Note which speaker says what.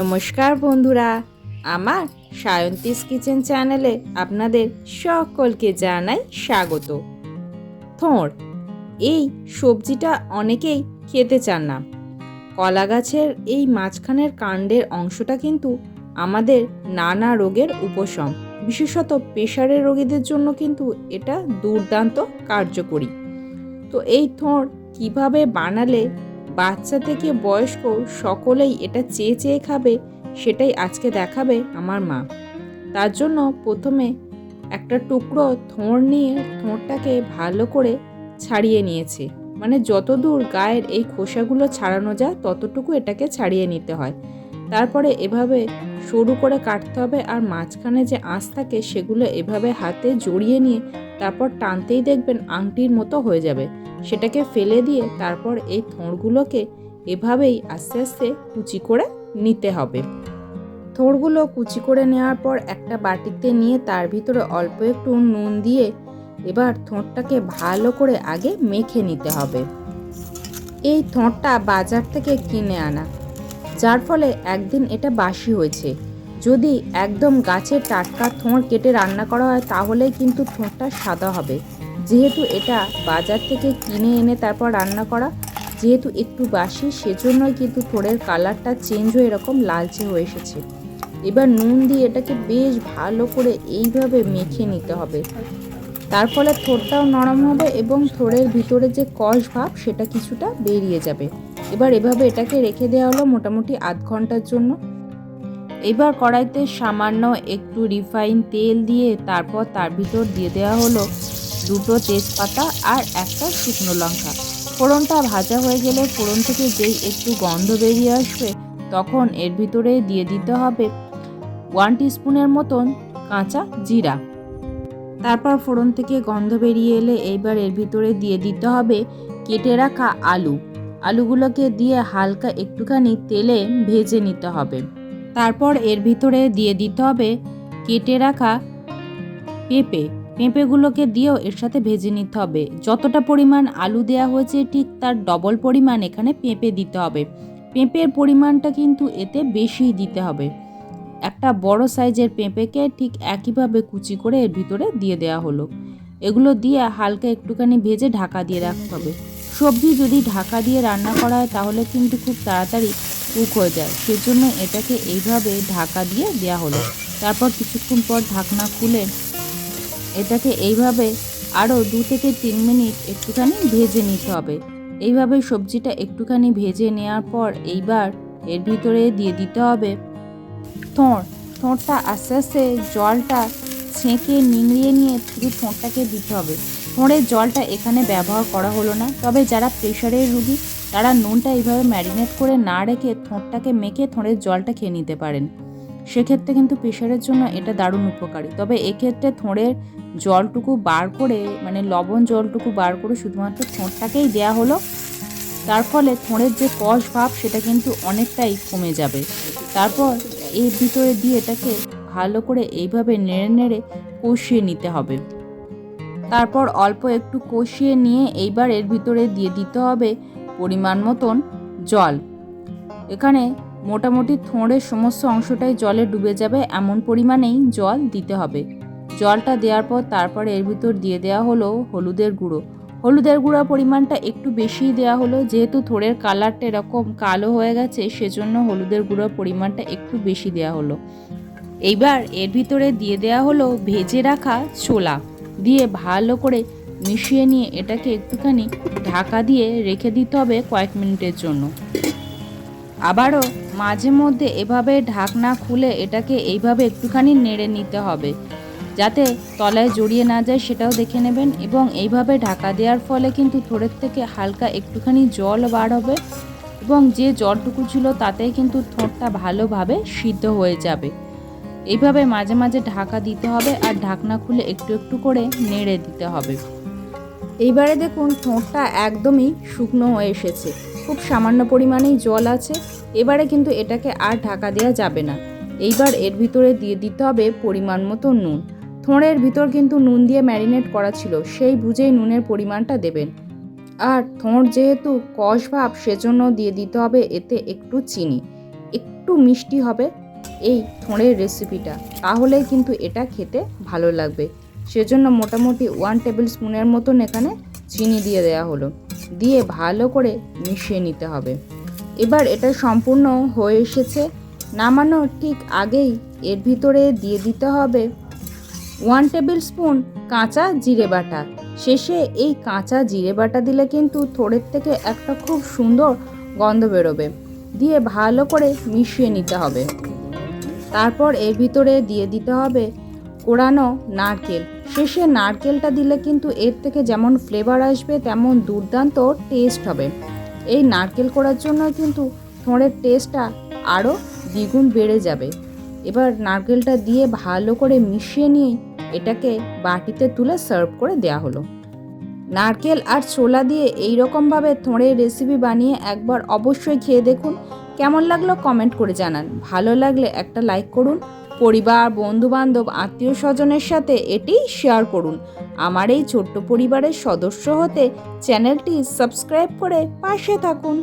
Speaker 1: নমস্কার বন্ধুরা, আমার সায়ন্তিস কিচেন চ্যানেলে আপনাদের সকলকে জানাই স্বাগত। থোঁড় এই সবজিটা অনেকেই খেতে চান না। কলা গাছের এই মাঝখানের কাণ্ডের অংশটা কিন্তু আমাদের নানা রোগের উপশম, বিশেষত প্রেশারের রোগীদের জন্য কিন্তু এটা দুর্দান্ত কার্যকরী। তো এই থোঁড় কীভাবে বানালে বাচ্চা থেকে বয়স্ক সকলেই এটা চেয়ে চেয়ে খাবে, সেটাই আজকে দেখাবে আমার মা। তার জন্য প্রথমে একটা টুকরো থোঁড় নিয়ে থোঁড়টাকে ভালো করে ছাড়িয়ে নিয়েছে। মানে যতদূর গায়ের এই খোসাগুলো ছাড়ানো যায়, ততটুকু এটাকে ছাড়িয়ে নিতে হয়। তারপরে এভাবে সরু করে কাটতে হবে আর মাঝখানে যে আঁশ থাকে, সেগুলো এভাবে হাতে জড়িয়ে নিয়ে তারপর টানতেই দেখবেন আংটির মতো হয়ে যাবে। সেটাকে ফেলে দিয়ে তারপর এই থোঁড়গুলোকে এভাবেই আস্তে আস্তে কুচি করে নিতে হবে। থোড়গুলো কুচি করে নেওয়ার পর একটা বাটিতে নিয়ে তার ভিতরে অল্প একটু নুন দিয়ে এবার থোঁড়টাকে ভালো করে আগে মেখে নিতে হবে। এই থোঁড়টা বাজার থেকে কিনে আনা, যার ফলে একদিন এটা বাসি হয়েছে। যদি একদম গাছের টাটকা থোঁড় কেটে রান্না করা হয় তাহলে কিন্তু থোঁড়টা সাদা হবে। যেহেতু এটা বাজার থেকে কিনে এনে তারপর রান্না করা, যেহেতু একটু বাসি, সেজন্যই কিন্তু থোড়ের কালারটা চেঞ্জ হয়ে এরকম লালচে হয়ে এসেছে। এবার নুন দিয়ে এটাকে বেশ ভালো করে এইভাবে মেখে নিতে হবে। তার ফলে থোড়টাও নরম হবে এবং থোড়ের ভিতরে যে কষ ভাব, সেটা কিছুটা বেরিয়ে যাবে। এবার এভাবে এটাকে রেখে দেওয়া হলো মোটামুটি আধ ঘণ্টার জন্য। এবার কড়াইতে সামান্য একটু রিফাইন তেল দিয়ে তারপর তার ভিতর দিয়ে দেওয়া হলো দুটো তেজপাতা আর একটা শুকনো লঙ্কা। ফোড়নটা ভাজা হয়ে গেলে ফোড়ন থেকে যেই একটু গন্ধ বেরিয়ে আসবে, তখন এর ভিতরে দিয়ে দিতে হবে ওয়ান স্পুনের মতন কাঁচা জিরা। তারপর ফোড়ন থেকে গন্ধ বেরিয়ে এলে এইবার এর ভিতরে দিয়ে দিতে হবে কেটে রাখা আলু। আলুগুলোকে দিয়ে হালকা একটুখানি তেলে ভেজে নিতে হবে। তারপর এর ভিতরে দিয়ে দিতে হবে কেটে রাখা পেঁপে। পেঁপেগুলোকে দিয়েও এর সাথে ভেজে নিতে হবে। যতটা পরিমাণ আলু দেওয়া হয়েছে, ঠিক তার ডবল পরিমাণ এখানে পেঁপে দিতে হবে। পেঁপের পরিমাণটা কিন্তু এতে বেশি দিতে হবে। একটা বড় সাইজের পেঁপেকে ঠিক একইভাবে কুচি করে এর ভিতরে দিয়ে দেওয়া হলো। এগুলো দিয়ে হালকা একটুখানি ভেজে ঢাকা দিয়ে রাখতে হবে। সবজি যদি ঢাকা দিয়ে রান্না করা হয়, তাহলে কিন্তু খুব তাড়াতাড়ি কুক হয়ে যায়। সেজন্য এটাকে এইভাবে ঢাকা দিয়ে দেওয়া হলো। তারপর কিছুক্ষণ পর ঢাকনা খুলে এটাকে এইভাবে আরও দু থেকে তিন মিনিট একটুখানি ভেজে নিতে হবে। এইভাবে সবজিটা একটুখানি ভেজে নেওয়ার পর এইবার এর ভিতরে দিয়ে দিতে হবে থোঁড়। থোঁড়টা আস্তে আস্তে জলটা ছেঁকে নিংড়িয়ে নিয়ে শুধু থোঁড়টাকে দিতে হবে। থোঁড়ের জলটা এখানে ব্যবহার করা হলো না। তবে যারা প্রেশারের রুগী, তারা নুনটা এইভাবে ম্যারিনেট করে না রেখে থোঁড়টাকে মেখে থোঁড়ের জলটা খেয়ে নিতে পারেন। সেক্ষেত্রে কিন্তু প্রেশারের জন্য এটা দারুণ উপকারী। তবে এক্ষেত্রে থোঁড়ের জলটুকু বার করে মানে লবণ জলটুকু বার করে শুধুমাত্র থোঁড়টাকেই দেয়া হলো। তার ফলে থোঁড়ের যে কষ ভাব, সেটা কিন্তু অনেকটাই কমে যাবে। তারপর এর ভিতরে দিয়ে এটাকে ভালো করে এইভাবে নেড়ে নেড়ে কষিয়ে নিতে হবে। তারপর অল্প একটু কষিয়ে নিয়ে এইবার এর ভিতরে দিয়ে দিতে হবে পরিমাণ মতন জল। এখানে মোটামুটি থোঁড়ের সমস্ত অংশটাই জলে ডুবে যাবে, এমন পরিমাণেই জল দিতে হবে। জলটা দেওয়ার পর তারপরে এর ভিতর দিয়ে দেওয়া হলো হলুদের গুঁড়ো। হলুদের গুঁড়া পরিমাণটা একটু বেশিই দেওয়া হলো, যেহেতু থোড়ের কালারটা এরকম কালো হয়ে গেছে, সেজন্য হলুদের গুঁড়োর পরিমাণটা একটু বেশি দেওয়া হলো। এইবার এর ভিতরে দিয়ে দেওয়া হলো ভেজে রাখা ছোলা। দিয়ে ভালো করে মিশিয়ে নিয়ে এটাকে একটুখানি ঢাকা দিয়ে রেখে দিতে হবে কয়েক মিনিটের জন্য। আবারও মাঝে মধ্যে এভাবে ঢাকনা খুলে এটাকে এইভাবে একটুখানি নেড়ে নিতে হবে। যাতে তলায় জড়িয়ে না যায় সেটাও দেখে নেবেন এবং এইভাবে ঢাকা দেওয়ার ফলে কিন্তু থোড়ের থেকে হালকা একটুখানি জল বার হবে এবং যে জলটুকু ছিল তাতেই কিন্তু থোঁটটা ভালোভাবে সিদ্ধ হয়ে যাবে। এইভাবে মাঝে মাঝে ঢাকা দিতে হবে আর ঢাকনা খুলে একটু একটু করে নেড়ে দিতে হবে। এইবারে দেখুন ঠোঁটটা একদমই শুকনো হয়ে এসেছে। খুব সামান্য পরিমাণেই জল আছে। এবারে কিন্তু এটাকে আর ঢাকা দেওয়া যাবে না। এইবার এর ভিতরে দিয়ে দিতে হবে পরিমাণ মতো নুন। থোঁড়ের ভিতর কিন্তু নুন দিয়ে ম্যারিনেট করা ছিল, সেই বুঝেই নুনের পরিমাণটা দেবেন। আর থোঁড় যেহেতু কষ ভাব, সেজন্য দিয়ে দিতে হবে এতে একটু চিনি। একটু মিষ্টি হবে এই থোঁড়ের রেসিপিটা। তাহলেই কিন্তু এটা খেতে ভালো লাগবে। সেজন্য মোটামুটি ওয়ান টেবিল স্পুনের মতন এখানে চিনি দিয়ে দেওয়া হলো। দিয়ে ভালো করে মিশিয়ে নিতে হবে। এবার এটা সম্পূর্ণ হয়ে এসেছে। নামানোর ঠিক আগেই এর ভিতরে দিয়ে দিতে হবে ওয়ান টেবিল স্পুন কাঁচা জিরে বাটা। শেষে এই কাঁচা জিরে বাটা দিলে কিন্তু থোড়ের থেকে একটা খুব সুন্দর গন্ধ বেরোবে। দিয়ে ভালো করে মিশিয়ে নিতে হবে। তারপর এর ভিতরে দিয়ে দিতে হবে কোরানো নারকেল। শেষে নারকেলটা দিলে কিন্তু এর থেকে যেমন ফ্লেভার আসবে, তেমন দুর্দান্ত টেস্ট হবে। এই নারকেল করার জন্য কিন্তু থোঁড়ের টেস্টটা আরও দ্বিগুণ বেড়ে যাবে। এবার নারকেলটা দিয়ে ভালো করে মিশিয়ে নিয়ে এটাকে বাটিতে তুলে সার্ভ করে দেয়া হলো। নারকেল আর ছোলা দিয়ে এই রকমভাবে থোঁড়ের রেসিপি বানিয়ে একবার অবশ্যই খেয়ে দেখুন। কেমন লাগল কমেন্ট করে জানান। ভালো লাগলে একটা লাইক করুন। পরিবার বন্ধু বান্ধব আত্মীয় স্বজনের সাথে এটি শেয়ার করুন। আমার এই ছোট্ট পরিবারের সদস্য হতে চ্যানেলটি সাবস্ক্রাইব করে পাশে থাকুন।